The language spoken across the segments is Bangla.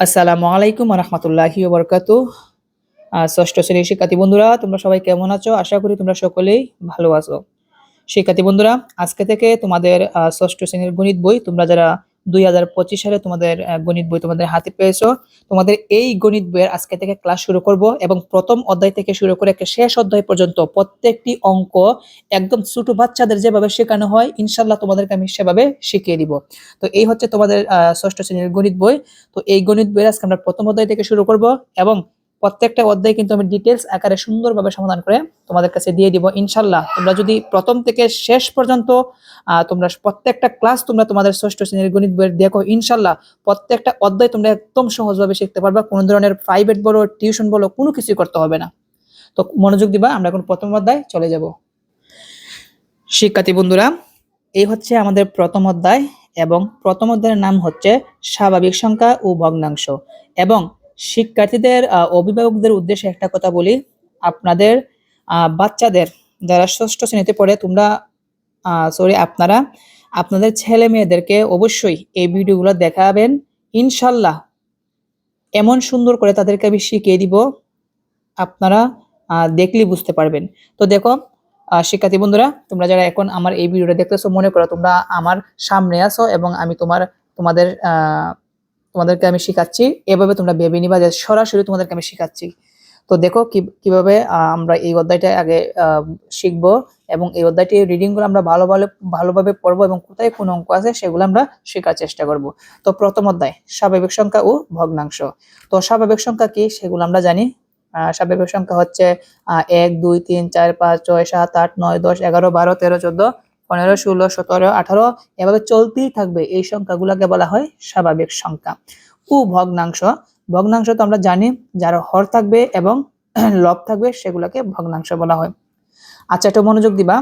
আসসালামু আলাইকুম রহমতুল্লাহি বরকাত ষষ্ঠ শ্রেণির শিক্ষার্থী বন্ধুরা, তোমরা সবাই কেমন আছো? আশা করি তোমরা সকলেই ভালো আছো। শিক্ষার্থী বন্ধুরা, আজকে থেকে তোমাদের ষষ্ঠ শ্রেণির গণিত বই তোমরা যারা দুই হাজার পঁচিশ সালে তোমাদের গণিত বই তোমাদের হাতে পেয়েছ। তোমাদের এই গণিত বইয়ের আজকে থেকে ক্লাস শুরু করব এবং প্রথম অধ্যায় থেকে শুরু করে একটা শেষ অধ্যায় পর্যন্ত প্রত্যেকটি অঙ্ক একদম ছোট বাচ্চাদের যেভাবে শেখানো হয় ইনশাল্লাহ তোমাদেরকে আমি সেভাবে শিখিয়ে দিব। তো এই হচ্ছে তোমাদের ষষ্ঠ শ্রেণির গণিত বই। তো এই গণিত বইয়ের আজকে আমরা প্রথম অধ্যায় থেকে শুরু করব এবং প্রত্যেকটা অধ্যায় কিন্তু আমি ডিটেলস আকারে সুন্দরভাবে সমাধান করে তোমাদের কাছে দিয়ে দিব ইনশাল্লাহ তোমরা যদি প্রথম থেকে শেষ পর্যন্ত তোমরা প্রত্যেকটা ক্লাস তোমরা তোমাদের ষষ্ঠ শ্রেণির গণিত বইয়ের দেখো ইনশাল্লাহ প্রত্যেকটা অধ্যায় তোমরা একদম সহজভাবে শিখতে পারবা। কোনো ধরনের প্রাইভেট বলো টিউশন বলো, কোনো কিছুই করতে হবে না। তো মনোযোগ দিবা, আমরা এখন প্রথম অধ্যায় চলে যাব। শিক্ষার্থী বন্ধুরা, এই হচ্ছে আমাদের প্রথম অধ্যায় এবং প্রথম অধ্যায়ের নাম হচ্ছে স্বাভাবিক সংখ্যা ও ভগ্নাংশ এবং শিক্ষার্থীদের অভিভাবকদের উদ্দেশ্যে একটা কথা বলি। আপনাদের বাচ্চাদের যারা ষষ্ঠ শ্রেণীতে পড়ে, তোমরা সরি আপনারা, আপনাদের ছেলে মেয়েদেরকে অবশ্যই এই ভিডিওগুলো দেখাবেন। ইনশাল্লাহ এমন সুন্দর করে তাদেরকে আমি শিখিয়ে দিব, আপনারা দেখলেই বুঝতে পারবেন। তো দেখো শিক্ষার্থী বন্ধুরা, তোমরা যারা এখন আমার এই ভিডিওটা দেখতেছো, মনে করো তোমরা আমার সামনে আছো এবং আমি তোমার, তোমাদের তোমাদেরকে আমি শেখাচ্ছি। এভাবে তোমরা ভেবে নিবা যে সরাসরি তোমাদেরকে আমি শেখাচ্ছি। তো দেখো কীভাবে আমরা এই অধ্যায়টা আগে শিখব এবং এই অধ্যায়টি রিডিংগুলো আমরা ভালো ভালো, ভালোভাবে পড়ব এবং কোথায় কোন অঙ্ক আছে সেগুলো আমরা শেখার চেষ্টা করব। তো প্রথম অধ্যায়, স্বাভাবিক সংখ্যা ও ভগ্নাংশ। তো স্বাভাবিক সংখ্যা কি সেগুলো আমরা জানি। স্বাভাবিক সংখ্যা হচ্ছে এক, দুই, তিন, চার, পাঁচ, ছয়, সাত, আট, নয়, দশ, এগারো, বারো, তেরো, চোদ্দ পনেরো, ষোলো, সতেরো, আঠারো, এভাবে চলতেই থাকবে। এই সংখ্যাগুলোকে বলা হয় স্বাভাবিক সংখ্যা। ও ভগ্নাংশ। ভগ্নাংশ তো আমরা জানি, যার হর থাকবে এবং লব থাকবে, সেগুলোকে ভগ্নাংশ বলা হয়। আচ্ছা একটু মনোযোগ দিবা।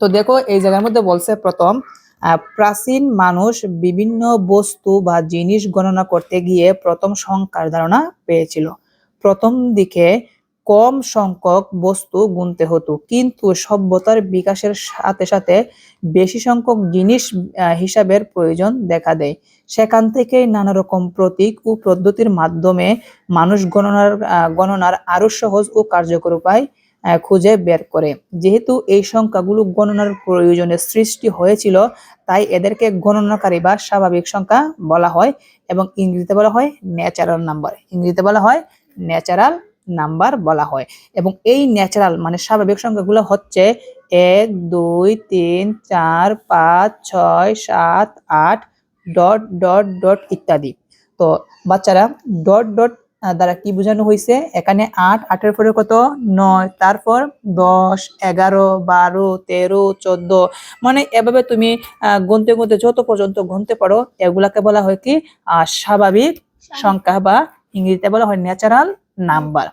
তো দেখো, এই জায়গার মধ্যে বলছে প্রথম প্রাচীন মানুষ বিভিন্ন বস্তু বা জিনিস গণনা করতে গিয়ে প্রথম সংখ্যার ধারণা পেয়েছিল। প্রথম দিকে কম সংখ্যক বস্তু গুনতে হতো। কিন্তু সভ্যতার বিকাশের সাথে সাথে বেশি সংখ্যক জিনিস হিসাবের প্রয়োজন দেখা দেয়। সেখান থেকেই নানা রকম প্রতীক ও পদ্ধতির মাধ্যমে মানুষ গণনার গণনার আরও সহজ ও কার্যকর উপায় খুঁজে বের করে। যেহেতু এই সংখ্যাগুলো গণনার প্রয়োজনে সৃষ্টি হয়েছিল, তাই এদেরকে গণনাকারী বা স্বাভাবিক সংখ্যা বলা হয় এবং ইংরেজিতে বলা হয় ন্যাচারাল নাম্বার ইংরেজিতে বলা হয় ন্যাচারাল নাম্বার বলা হয়। এবং এই ন্যাচারাল মানে স্বাভাবিক সংখ্যাগুলো হচ্ছে এক দুই তিন চার পাঁচ ছয় সাত আট ডট ডট ডট ইত্যাদি। তো বাচ্চারা ডট ডট দ্বারা কি বোঝানো হয়েছে? এখানে আট আটের পরে কত? নয়। তারপর দশ এগারো বারো তেরো চোদ্দ। মানে এভাবে তুমি গুনতে গুনতে যত পর্যন্ত গুনতে পারো এগুলাকে বলা হয় কি স্বাভাবিক সংখ্যা। বা ইংরেজিতে বলা হয় ন্যাচারাল নাম্বার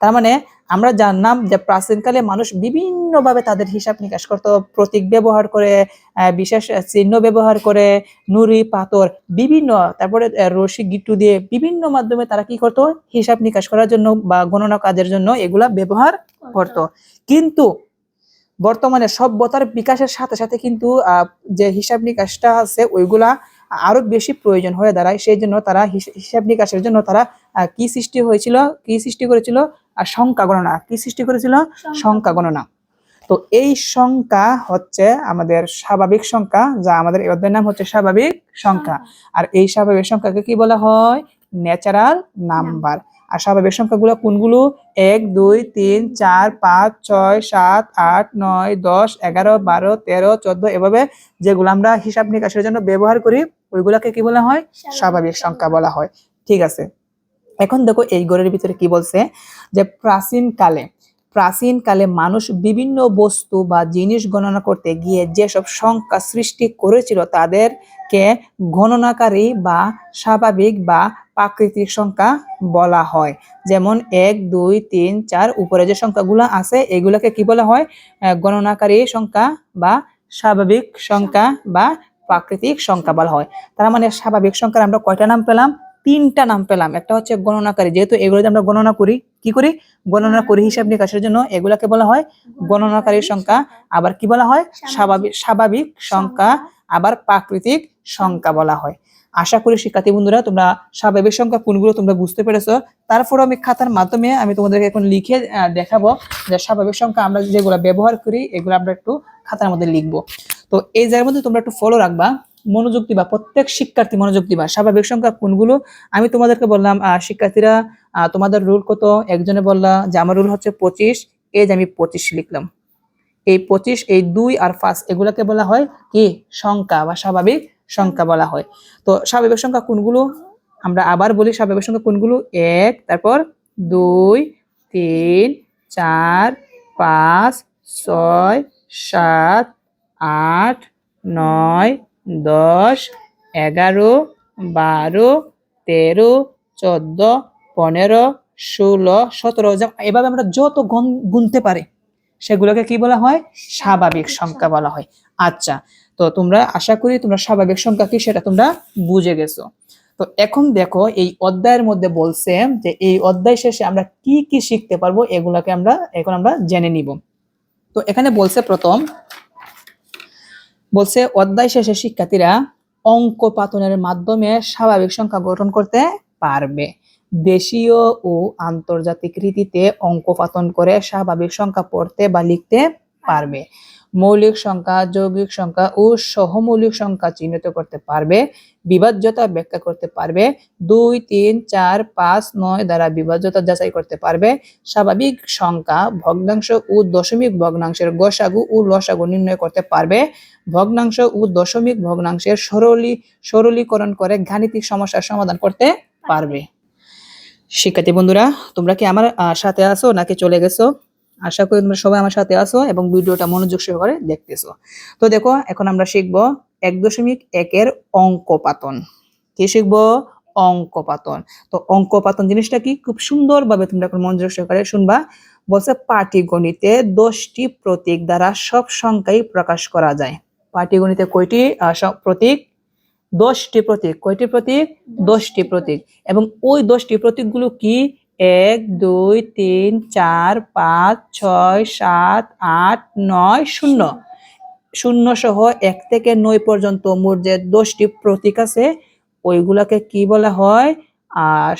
তার মানে আমরা জানলাম যে প্রাচীনকালে মানুষ বিভিন্নভাবে তাদের হিসাব নিকাশ করত, প্রতীক ব্যবহার করে বিশেষ চিহ্ন ব্যবহার করে, নুড়ি, পাথর, বিভিন্ন, তারপরে রশি, গিট্টু দিয়ে বিভিন্ন মাধ্যমে তারা কি করতো? হিসাব নিকাশ করার জন্য বা গণনা কাজের জন্য এগুলা ব্যবহার করতো। কিন্তু বর্তমানে সভ্যতার বিকাশের সাথে সাথে কিন্তু যে হিসাব নিকাশটা আছে ওইগুলা আরও বেশি প্রয়োজন হয়ে দাঁড়ায়। সেই জন্য তারা হিস- হিসাব নিকাশের জন্য তারা কি সৃষ্টি হয়েছিল, কি সৃষ্টি করেছিল? আর সংখ্যা গণনা। কি সৃষ্টি করেছিল? সংখ্যা। গণনা। তো এই সংখ্যা হচ্ছে আমাদের স্বাভাবিক সংখ্যা যা আমাদের এই অধ্যায়ের নাম হচ্ছে স্বাভাবিক সংখ্যা। আর এই স্বাভাবিক সংখ্যাকে কি বলা হয়? ন্যাচারাল নাম্বার আর স্বাভাবিক সংখ্যাগুলো কোনগুলো? এক দুই তিন চার পাঁচ ছয় সাত আট নয় দশ এগারো বারো তেরো চোদ্দ এভাবে যেগুলো আমরা হিসাব নিকাশের জন্য ব্যবহার করি ওইগুলাকে কি বলা হয়? স্বাভাবিক সংখ্যা বলা হয়। ঠিক আছে। এখন দেখো এই ঘরের ভিতরে কি বলছে? যে প্রাচীন কালে প্রাচীন কালে মানুষ বিভিন্ন বস্তু বা জিনিস গণনা করতে গিয়ে যেসব সংখ্যা সৃষ্টি করেছিল তাদেরকে গণনাকারী বা স্বাভাবিক বা প্রাকৃতিক সংখ্যা বলা হয়। যেমন এক, দুই, তিন, চার, উপরে যে সংখ্যাগুলো আছে, এগুলোকে কি বলা হয়? গণনাকারী সংখ্যা বা স্বাভাবিক সংখ্যা বা প্রাকৃতিক সংখ্যা বলা হয়। তার মানে স্বাভাবিক সংখ্যার আমরা কয়টা নাম পেলাম? তিনটা নাম পেলাম। একটা হচ্ছে গণনাকারী। যেহেতু এগুলোতে আমরা গণনা করি কি করি? গণনা করি হিসাব নিকাশের জন্য। এগুলাকে বলা হয় গণনাকারী সংখ্যা। আবার কি বলা হয়? স্বাভাবিক স্বাভাবিক সংখ্যা। আবার প্রাকৃতিক সংখ্যা বলা হয়। আশা করি শিক্ষার্থী বন্ধুরা তোমরা স্বাভাবিক সংখ্যা কোনগুলো তোমরা বুঝতে পেরেছ। তারপর আমি খাতার মাধ্যমে আমি তোমাদেরকে এখন লিখে দেখাবো যে স্বাভাবিক সংখ্যা আমরা যেগুলো ব্যবহার করি এগুলো আমরা একটু খাতার মধ্যে লিখব। তো এই জায়গার মধ্যে তোমরা একটু ফলো রাখবা। মনোযোগ দিবা প্রত্যেক শিক্ষার্থী মনোযোগ দিবা স্বাভাবিক সংখ্যা কোনগুলো? আমি তোমাদেরকে বললাম শিক্ষার্থীরা তোমাদের রুল কত? একজনে বললা যে আমার রুল হচ্ছে পঁচিশ, এই যে আমি পঁচিশ লিখলাম। এই পঁচিশ, এই দুই আর পাঁচ, এগুলোকে বলা হয় কি? সংখ্যা বা স্বাভাবিক সংখ্যা বলা হয়। তো স্বাভাবিক সংখ্যা কোনগুলো? আমরা আবার বলি স্বাভাবিক সংখ্যা কোনগুলো? এক, তারপর দুই, তিন, চার, পাঁচ, ছয়, সাত, আট, নয় দশ, এগারো, বারো, তেরো, চোদ্দ, পনেরো, ষোলো, সতেরো এভাবে আমরা যত গুনতে পারি, সেগুলোকে কি বলা হয়? স্বাভাবিক সংখ্যা বলা হয়। আচ্ছা তো তোমরা আশা করি তোমরা স্বাভাবিক সংখ্যা কি সেটা তোমরা বুঝে গেছো। তো এখন দেখো, এই অধ্যায়ের মধ্যে বলছে যে এই অধ্যায় শেষে আমরা কি কি শিখতে পারব, এগুলাকে আমরা এখন আমরা জেনে নিব। তো এখানে বলছে প্রথম বলছে, অধ্যায় শেষে শিক্ষার্থীরা অঙ্ক পাতনের মাধ্যমে স্বাভাবিক সংখ্যা গঠন করতে পারবে। দেশীয় ও আন্তর্জাতিক রীতিতে অঙ্ক পাতন করে স্বাভাবিক সংখ্যা পড়তে বা লিখতে পারবে। মৌলিক সংখ্যা, যৌগিক সংখ্যা ও সহমৌলিক সংখ্যা চিহ্নিত করতে পারবে, বিভাজ্যতা ব্যাখ্যা করতে পারবে, দুই, তিন, চার, পাঁচ, নয় দ্বারা বিভাজ্যতা যাচাই করতে পারবে, স্বাভাবিক সংখ্যা ভগ্নাংশ ও দশমিক ভগ্নাংশের গসাগু ও লসাগু নির্ণয় করতে পারবে, ভগ্নাংশ ও দশমিক ভগ্নাংশের সরলী, সরলীকরণ করে গাণিতিক সমস্যার সমাধান করতে পারবে। শিক্ষার্থী বন্ধুরা, তোমরা কি আমার সাথে আছো নাকি চলে গেছো? আশা করি তোমরা সবাই আমার সাথে আসো এবং ভিডিওটা মনোযোগ সহকারে দেখতেছো। তো দেখো, এখন আমরা শিখব এক দশমিক একের অঙ্ক পাতন। কি শিখব? অঙ্ক পাতন। তো অঙ্ক পাতন জিনিসটা কি? খুব সুন্দরভাবে তোমরা এখন মনোযোগ সহকারে শুনবা। বলছে পাটিগণিতে দশটি প্রতীক দ্বারা সব সংখ্যাই প্রকাশ করা যায়। পাটিগণিতে কয়টি? প্রতীক? দশটি প্রতীক। কয়টি প্রতীক? দশটি প্রতীক। এবং ওই দশটি প্রতীকগুলো কি? এক দুই তিন চার পাঁচ ছয় সাত আট নয় শূন্য। শূন্য সহ এক থেকে নয় পর্যন্ত মোট যে দশটি প্রতীক আছে ওইগুলাকে কি বলা হয়? আর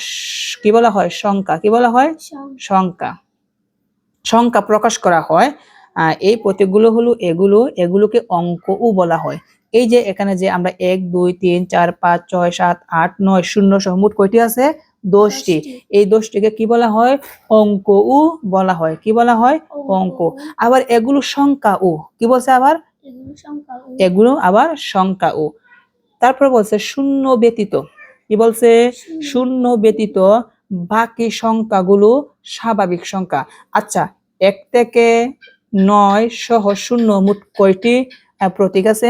কি বলা হয়? সংখ্যা। কি বলা হয়? সংখ্যা। সংখ্যা। প্রকাশ করা হয়। এই প্রতীকগুলো হলো এগুলো এগুলোকে অঙ্কও বলা হয়। এই যে এখানে যে আমরা এক দুই তিন চার পাঁচ ছয় সাত আট নয় শূন্য সহ মোট কয়টি আছে? দশটি এই দোষটিকে কি বলা হয়? অঙ্ক উ বলা হয়। কি বলা হয়? অঙ্ক। আবার এগুলো সংখ্যা উ। কি বলছে আবার? এগুলো আবার সংখ্যা উ। তারপর বলছে শূন্য ব্যতীত। কি বলছে? শূন্য। ব্যতীত বাকি সংখ্যাগুলো স্বাভাবিক সংখ্যা। আচ্ছা এক থেকে নয় সহ শূন্য মোট কয়টি? প্রতীক আছে?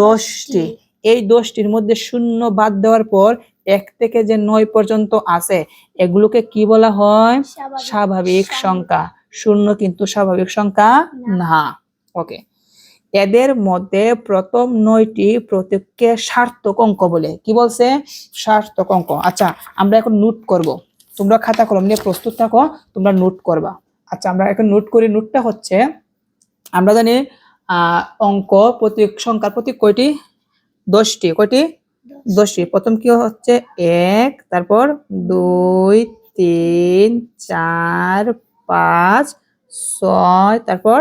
দশটি। এই দশটির মধ্যে শূন্য বাদ দেওয়ার পর এক থেকে যে নয় পর্যন্ত আছে এগুলোকে কি বলা হয়? স্বাভাবিক সংখ্যা। শূন্য কিন্তু স্বাভাবিক সংখ্যা না। ওকে। এদের মধ্যে প্রথম নয়টি প্রতীককে সার্থক অঙ্ক বলে। কি বলছে? সার্থক অঙ্ক। আচ্ছা আমরা এখন নোট করব। তোমরা খাতা কলম নিয়ে প্রস্তুত থাকো তোমরা নোট করবা। আচ্ছা আমরা এখন নোট করি। নোটটা হচ্ছে আমরা জানি আহ অঙ্ক প্রতীক সংখ্যার প্রতীক কয়টি? দশটি। কয়টি? দশটি প্রথম কি হচ্ছে? এক তারপর দুই তিন চার পাঁচ ছয় তারপর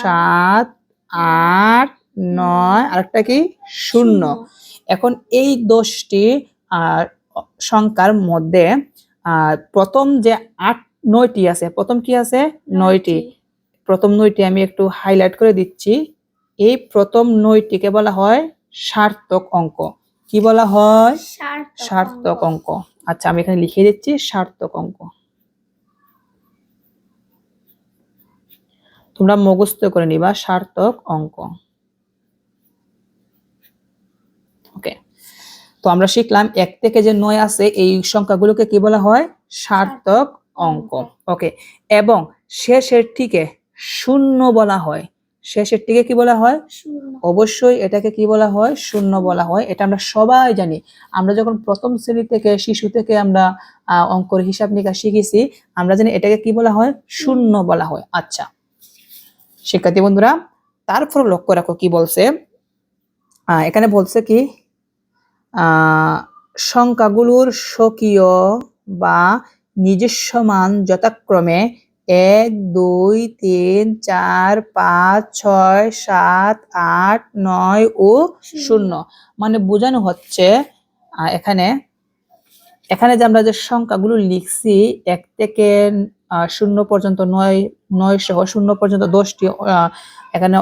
সাত আট নয় আরেকটা কি? শূন্য। এখন এই দশটি আর সংখ্যার মধ্যে আহ, প্রথম যে আট নয়টি আছে প্রথম কি আছে? নয়টি। প্রথম নয়টি আমি একটু হাইলাইট করে দিচ্ছি। এই প্রথম নয়টিকে বলা হয় সার্থক অঙ্ক। কি বলা হয়? সার্থক অঙ্ক। আচ্ছা আমি এখানে লিখে দিচ্ছি সার্থক অঙ্ক। তোমরা মুখস্থ করে নিবা সার্থক অঙ্ক। ওকে তো আমরা শিখলাম এক থেকে যে নয় আছে এই সংখ্যাগুলোকে কি বলা হয়? সার্থক অঙ্ক। ওকে এবং শেষের থেকে শূন্য বলা হয়। শেষের থেকে কি বলা হয়? অবশ্যই এটাকে কি বলা হয়? শূন্য বলা হয়। এটা আমরা সবাই জানি। আমরা যখন প্রথম শ্রেণি থেকে শিশু থেকে আমরা অঙ্কর হিসাব নিকাশ শিখেছি আমরা জানি এটাকে কি বলা হয়? শূন্য বলা হয়। আচ্ছা। শিক্ষার্থী বন্ধুরা তারপর লক্ষ্য রাখো কি বলছে। আহ, এখানে বলছে কি আহ, সংখ্যাগুলোর স্বকীয় বা নিজস্ব মান যথাক্রমে এক দুই তিন চার পাঁচ ছয় সাত আট নয় ও শূন্য। মানে বোঝানো হচ্ছে এখানে এখানে যে আমরা যে সংখ্যাগুলো লিখছি এক থেকে শূন্য পর্যন্ত নয় নয় সহ শূন্য পর্যন্ত দশটি এখানে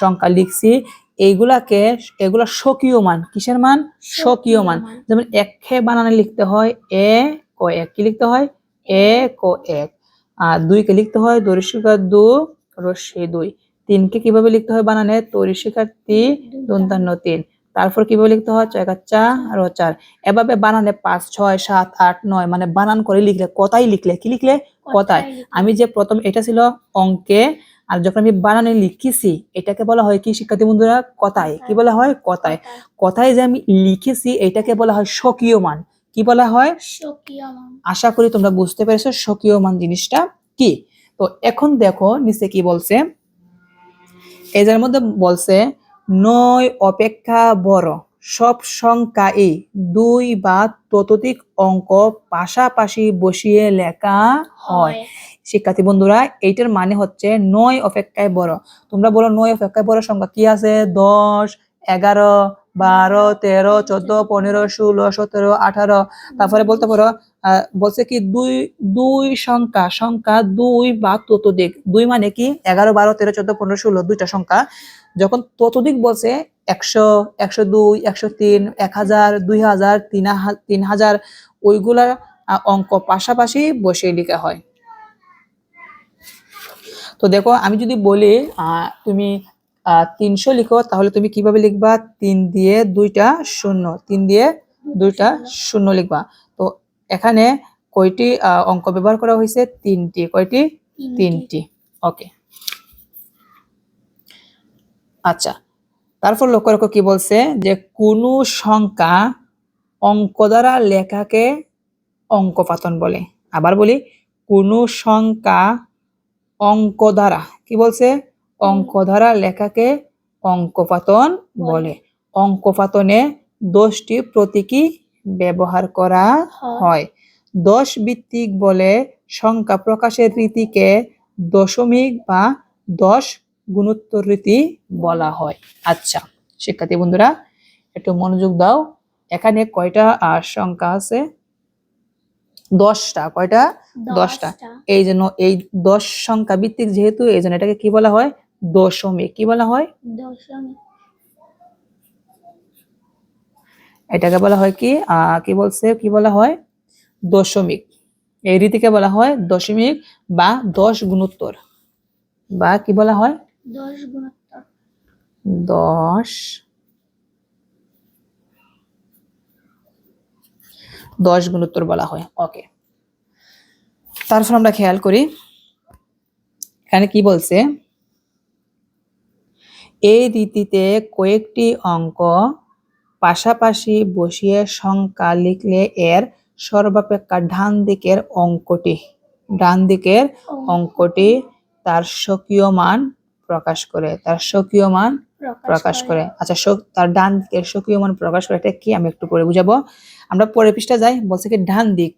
সংখ্যা লিখছি এইগুলাকে এগুলা স্বকীয় মান। কিসের মান? স্বকীয় মান। যেমন এক খে বানানে লিখতে হয় এ ক এক। কি লিখতে হয়? এ ক এক। আর দুইকে লিখতে হয় দরিশিকার দু রস্যি দুই। তিনকে কীভাবে লিখতে হয় বানানে? তরিশিকার তি দন্তান্ন তিন। তারপর কীভাবে লিখতে হয়? ছয় একা চা আর চার। এভাবে বানানে পাঁচ ছয় সাত আট নয় মানে বানান করে লিখলে কথাই লিখলে। কি লিখলে? কথায় আমি যে প্রথম এটা ছিল অঙ্কে আর যখন আমি বানানে লিখেছি এটাকে বলা হয় কি শিক্ষার্থী বন্ধুরা? কথায় কি বলা হয়? কথায় কথায় যে আমি লিখেছি এটাকে বলা হয় স্বকীয় মান। কি বলা হয়? আশা করি তোমরা বুঝতে পেরেছ স্বকীয় মান জিনিসটা কি? তো এখন দেখো নিচে কি বলছে? এই যার মধ্যে বলছে নয় অপেক্ষা বড়। সব সংখ্যাই দুই বা ততোধিক অঙ্ক পাশাপাশি বসিয়ে লেখা হয়। শিক্ষার্থী বন্ধুরা এইটার মানে হচ্ছে নয় অপেক্ষায় বড়। তোমরা বলো নয় অপেক্ষায় বড় সংখ্যা কি আছে? দশ এগারো বারো, তেরো, চোদ্দ, পনেরো, ষোলো, সতেরো, আঠারো। তারপরে বলতে পারো বলছে কি, দুই দুই সংখ্যা সংখ্যা দুই বা ততোধিক। দুই মানে কি, এগারো, বারো, তেরো, চোদ্দ, পনেরো, ষোলো, দুইটা সংখ্যা। যখন ততোধিক বলছে, একশো একশো দুই, একশো তিন, এক হাজার, দুই হাজার, তিন তিন হাজার, ওইগুলা অঙ্ক পাশাপাশি বসে লেখা হয়। তো দেখো, আমি যদি বলি তুমি তিনশো লিখো তাহলে তুমি কীভাবে লিখবা? তিন দিয়ে দুইটা শূন্য তিন দিয়ে দুইটা শূন্য লিখবা। তো এখানে কয়টি অঙ্ক ব্যবহার করা হয়েছে? তিনটি। কয়টি? তিনটি। ওকে আচ্ছা। তারপর লক্ষ্য রাখো কি বলছে? যে কোনো সংখ্যা অঙ্ক দ্বারা লেখাকে অঙ্কপাতন বলে। আবার বলি কোনো সংখ্যা অঙ্ক দ্বারা। কি বলছে? অঙ্ক দ্বারা লেখাকে অঙ্কপাতন বলে। অঙ্কপাতনে দশটি প্রতীকী ব্যবহার করা হয়। দশ ভিত্তিক বলে সংখ্যা প্রকাশের রীতিকে দশমিক বা দশ গুণোত্তর রীতি বলা হয়। আচ্ছা শিক্ষার্থী বন্ধুরা একটু মনোযোগ দাও। এখানে কয়টা সংখ্যা আছে? দশটা কয়টা? দশটা। এই জন্য এই দশ সংখ্যা ভিত্তিক যেহেতু এই জন্য এটাকে কি বলা হয়? দশমিক কি বলা হয়? দশমিক। এটাকে বলা হয় কি? আহ কি বলছে? কি বলা হয়? দশমিক। এই রীতিকে বলা হয় দশমিক বা দশ গুণোত্তর। বা কি বলা হয়? দশ গুণোত্তর। দশ। দশ গুণোত্তর বলা হয়। ওকে। তারপর আমরা খেয়াল করি। এখানে কি বলছে? এই রীতিতে কয়েকটি অঙ্ক পাশাপাশি বসিয়ে সংখ্যা লিখলে এর সর্বাপেক্ষা ডান দিকের অঙ্কটি ডান দিকের অঙ্কটি তার স্বকীয় মান প্রকাশ করে তার স্বকীয় মান প্রকাশ করে। আচ্ছা তার ডান দিকের স্বকীয় মান প্রকাশ করে এটা কি আমি একটু পরে বুঝাবো? আমরা পরের পৃষ্ঠা যাই বলছে কি ডান দিক।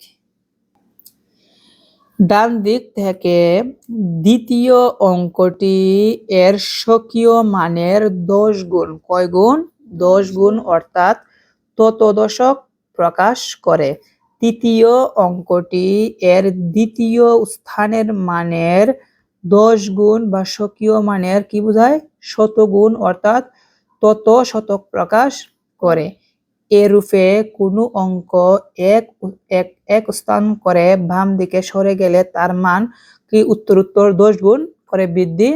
ডান দিক থেকে দ্বিতীয় অঙ্কটি এর স্বকীয় মানের দশ গুণ। কয় গুণ? দশ গুণ অর্থাৎ তত দশক প্রকাশ করে। তৃতীয় অঙ্কটি এর দ্বিতীয় স্থানের মানের দশ গুণ বা স্বকীয় মানের কি বোঝায়? শতগুণ অর্থাৎ তত শতক প্রকাশ করে। এরূপে কোনো অঙ্ক এক এক এক স্থান করে বাম দিকে সরে গেলে তার মান কি উত্তরোত্তর দশ গুণ করে বৃদ্ধি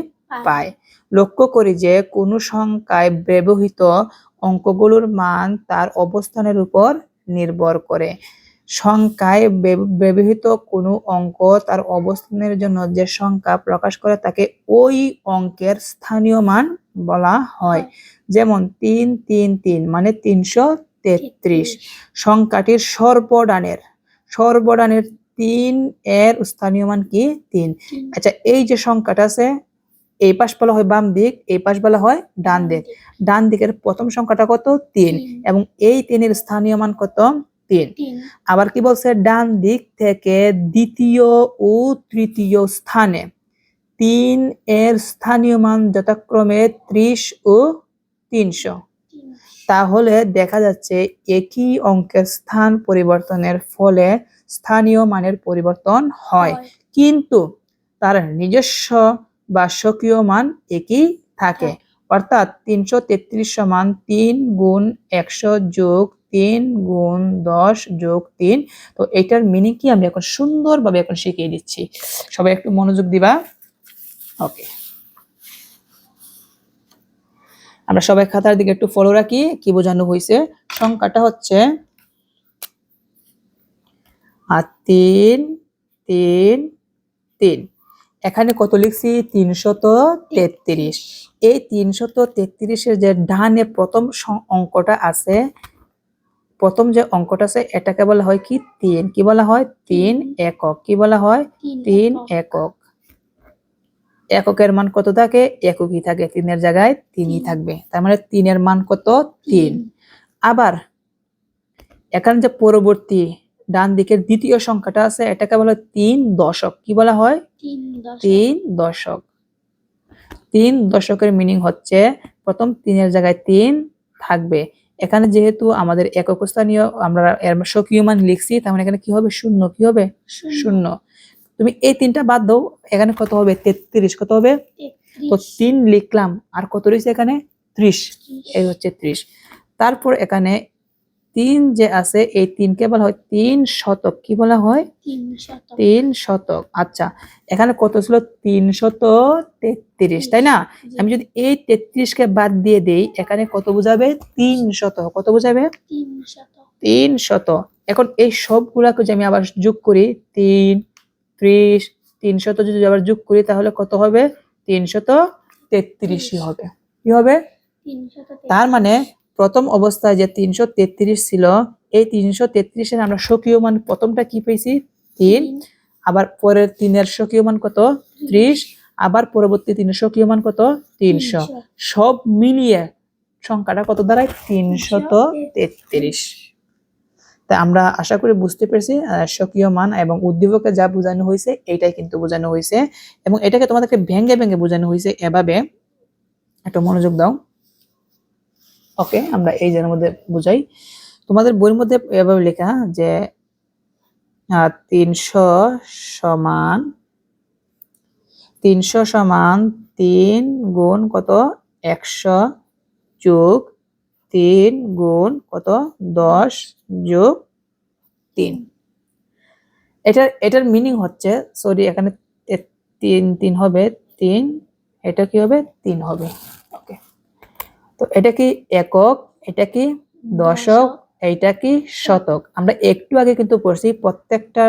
পায়। লক্ষ্য করি যে কোনো সংখ্যায় ব্যবহৃত অঙ্কগুলোর মান তার অবস্থানের উপর নির্ভর করে। সংখ্যায় ব্যবহৃত কোনো অঙ্ক তার অবস্থানের জন্য যে সংখ্যা প্রকাশ করে তাকে ওই অঙ্কের স্থানীয় মান বলা হয়। যেমন তিন তিন তিন মানে তিনশো তেত্রিশ। সংখ্যাটির সর্বডানের সর্বডানের তিন এর স্থানীয় মান কি? তিন। আচ্ছা এই যে সংখ্যাটা আছে এই পাশ বলা হয় বাম দিক এই পাশ বলা হয় ডান দিক। ডান দিকের প্রথম সংখ্যাটা কত? তিন। এবং এই তিনের স্থানীয় মান কত? তিন। আবার কি বলছে? ডান দিক থেকে দ্বিতীয় ও তৃতীয় স্থানে। তিন এর স্থানীয় মান যথাক্রমে ত্রিশ ও তিনশো। তিন তাহলে দেখা যাচ্ছে একই অঙ্কের স্থান পরিবর্তনের ফলে স্থানীয় মানের পরিবর্তন হয়। কিন্তু তার নিজস্ব বা স্বকীয় মান একই থাকে। অর্থাৎ তিনশো তেত্রিশ সমান তিন গুণ একশো যোগ তিন গুণ দশ যোগ তিন। তো এটার মিনিং কি? আমি এখন সুন্দরভাবে এখন শিখিয়ে দিচ্ছি। সবাই একটু মনোযোগ দিবা। ওকে আমরা সবাই খাতার দিকে একটু ফলো রাখি কি বোঝানো হয়েছে সংখ্যাটা হচ্ছে আর তিন তিন তিন। এখানে কত লিখছি? তিনশত তেত্রিশ। এই তিনশত তেত্রিশের যে ডানে প্রথম অঙ্কটা আছে প্রথম যে অঙ্কটা আছে এটাকে বলা হয় কি? তিন। কি বলা হয়? তিন একক। কি বলা হয়? তিন একক। এককের মান কত থাকে? এককই থাকে। তিনের জায়গায় তিনই থাকবে। তার মানে তিনের মান কত? তিন। আবার এখানে যে পরবর্তী ডান দিকের দ্বিতীয় সংখ্যাটা আছে এটাকে বলা হয় তিন দশক। কি বলা হয়? তিন দশক। তিন দশকের মিনিং হচ্ছে প্রথম তিনের জায়গায় তিন থাকবে। এখানে যেহেতু আমাদের একক স্থানীয় আমরা এর স্বকীয় মান লিখছি তার মানে এখানে কি হবে? শূন্য। কি হবে? শূন্য। তুমি এই তিনটা বাদ দাও এখানে কত হবে? তেত্রিশ কত হবে? তো তিন লিখলাম আর কত রয়েছে এখানে? ত্রিশ। এই হচ্ছে ত্রিশ। তারপর এখানে তিন যে আছে এই তিনকে বলা হয় তিন শতক। কি বলা হয়? তিন শতক। আচ্ছা এখানে কত ছিল? তিন শত তেত্রিশ তাই না? আমি যদি এই তেত্রিশকে বাদ দিয়ে দেই এখানে কত বোঝাবে? তিন শত কত বোঝাবে? তিন শত এখন এই সবগুলাকে যদি আমি আবার যোগ করি তিন ত্রিশ তিন শত যদি আবার যোগ করি তাহলে কত হবে? তিন শত তেত্রিশই হবে। কি হবে? তার মানে প্রথম অবস্থায় যে তিনশো তেত্রিশ ছিল এই তিনশো তেত্রিশের আমরা স্বকীয় মান প্রথমটা কি পেয়েছি? তিন। আবার পরের তিনের স্বকীয় মান কত? ত্রিশ। আবার পরবর্তী তিনের স্বকীয় মান কত? তিনশো। সব মিলিয়ে সংখ্যাটা কত দাঁড়ায়? তিনশত তেত্রিশ। তা আমরা আশা করি বুঝতে পেরেছি স্বকীয় মান এবং উদ্দীপকে যা বোঝানো হয়েছে, এইটাই কিন্তু বোঝানো হয়েছে এবং এটাকে তোমাদেরকে ভেঙ্গে ভেঙ্গে বোঝানো হয়েছে এভাবে। একটু মনোযোগ দাও। ওকে, আমরা এই জায়গার মধ্যে বুঝাই। তোমাদের বইয়ের মধ্যে এভাবে লেখা যে তিনশো সমান তিনশো সমান তিন গুণ কত? একশো যোগ তিন গুণ কত? দশ যোগ তিন। এটার এটার মিনিং হচ্ছে সরি এখানে তিন তিন হবে, তিন, এটা কি হবে? তিন হবে। ওকে তো এটা কি একক? এটা কি দশক। এইটা কি শতক? আমরা একটু আগে কিন্তু পড়ছি প্রত্যেকটা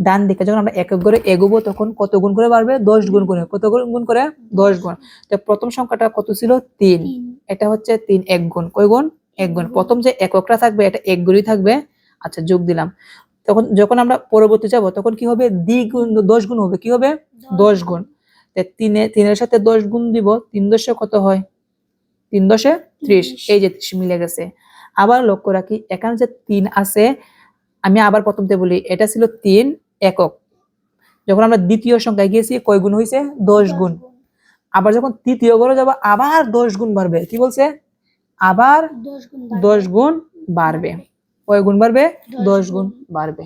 ডান দিকে যখন আমরা একক করে এগোবো তখন কত গুণ করে বাড়বে? দশ গুণ করে। কত গুণ গুণ করে? দশ গুণ। তো প্রথম সংখ্যাটা কত ছিল? তিন। এটা হচ্ছে তিন এক গুণ। কয় গুণ? এক গুণ। প্রথম যে এককটা থাকবে এটা এক গুণই থাকবে। আচ্ছা যোগ দিলাম। তখন যখন আমরা পরবর্তী যাব তখন কি হবে? দ্বিগুণ দশ গুণ হবে। কি হবে? দশ গুণ। তে তিনে তিনের সাথে দশ গুণ দিব তিন দশে কত হয়? তিন দশে ত্রিশ। ত্রিশ। এই যে ত্রিশ মিলে গেছে। আবার লক্ষ্য রাখি এখানে যে তিন আছে আমি আবার প্রথমতে বলি এটা ছিল তিন একক। যখন আমরা দ্বিতীয় সংখ্যায় গিয়েছি কয় গুণ হয়েছে দশ গুণ। আবার যখন তৃতীয় ঘরে যাব আবার দশ গুণ বাড়বে। কি বলছে? আবার দশ গুণ বাড়বে। কয় গুণ বাড়বে? দশ গুণ বাড়বে।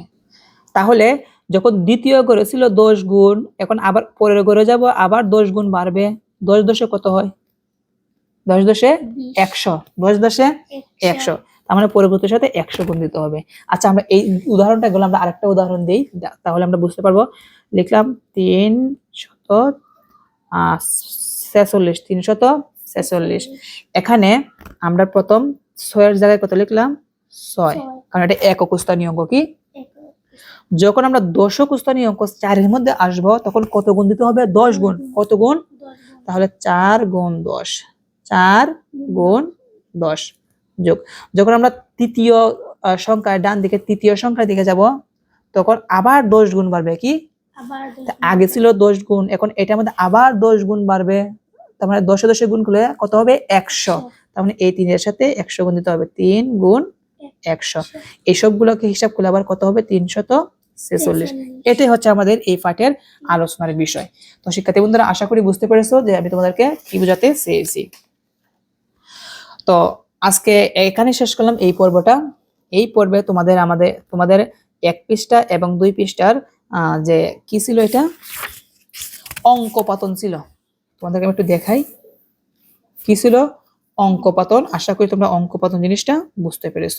তাহলে যখন দ্বিতীয় ঘরে ছিল দশ গুণ এখন আবার পরের ঘরে যাব আবার দশ গুণ বাড়বে। দশ দশে কত হয়? দশ দশে একশো দশ দশে একশো। তার মানে পরবর্তীর সাথে একশো গুণ দিতে হবে। আচ্ছা আমরা এই উদাহরণটা গেলে আমরা আরেকটা উদাহরণ দিই। তাহলে আমরা বুঝতে পারব। লিখলাম তিন শত ছেচল্লিশ তিন শত ছেচল্লিশ। এখানে আমরা প্রথম ছয়ের জায়গায় কত লিখলাম? ছয়। ছয়, কারণ এটা একক স্থানীয় অঙ্ক কি? যখন আমরা দশক স্থানীয় অঙ্ক চারের মধ্যে আসব তখন কত গুণ দিতে হবে? দশ গুণ। কত গুণ, তাহলে চার গুণ দশ। চার গুণ দশ যোগ। যখন আমরা তৃতীয় সংখ্যায় ডান দিকে তৃতীয় সংখ্যার দিকে যাব তখন আবার দশ গুণ বাড়বে কি? আগে ছিল দশ গুণ এখন এটার মধ্যে আবার দশ গুণ বাড়বে। তার মানে দশে দশে গুণ করলে কত হবে? একশো। তার মানে এই তিনের সাথে একশো গুণ দিতে হবে তিন গুণ একশো। এইসবগুলোকে হিসাব করলে আবার কত হবে? তিনশত ছেচল্লিশ। এটাই হচ্ছে আমাদের এই পাঠের আলোচনার বিষয়। তো শিক্ষার্থী বন্ধুরা আশা করি বুঝতে পেরেছ যে আমি তোমাদেরকে কি বোঝাতে চেয়েছি। তো আজকে এখানে শেষ করলাম এই পর্বটা। এই পর্বে তোমাদের আমাদের, তোমাদের এক পৃষ্ঠা এবং দুই পৃষ্ঠার যে কি ছিল এটা? অঙ্ক পাতন ছিল। তোমাদেরকে আমি একটু দেখাই। কি ছিল? অঙ্ক পাতন আশা করি তোমরা অঙ্ক পাতন জিনিসটা বুঝতে পেরেছ।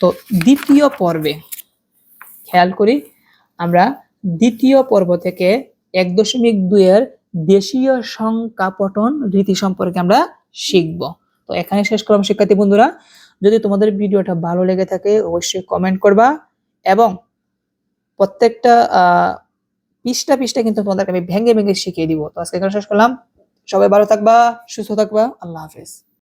তো দ্বিতীয় পর্বে, খেয়াল করি, আমরা দ্বিতীয় পর্ব থেকে এক দশমিক দুইয়ের দেশীয় সংখ্যা পঠন রীতি সম্পর্কে আমরা শিখব। তো এখানে শেষ করলাম, শিক্ষার্থী বন্ধুরা। যদি তোমাদের ভিডিওটা ভালো লেগে থাকে, অবশ্যই কমেন্ট করবা এবং প্রত্যেকটা পৃষ্ঠা পৃষ্ঠা কিন্তু তোমাদেরকে আমি ভেঙে ভেঙে শিখিয়ে দিব। তো আজকে এখানে শেষ করলাম। সবাই ভালো থাকবা, সুস্থ থাকবা। আল্লাহ হাফেজ।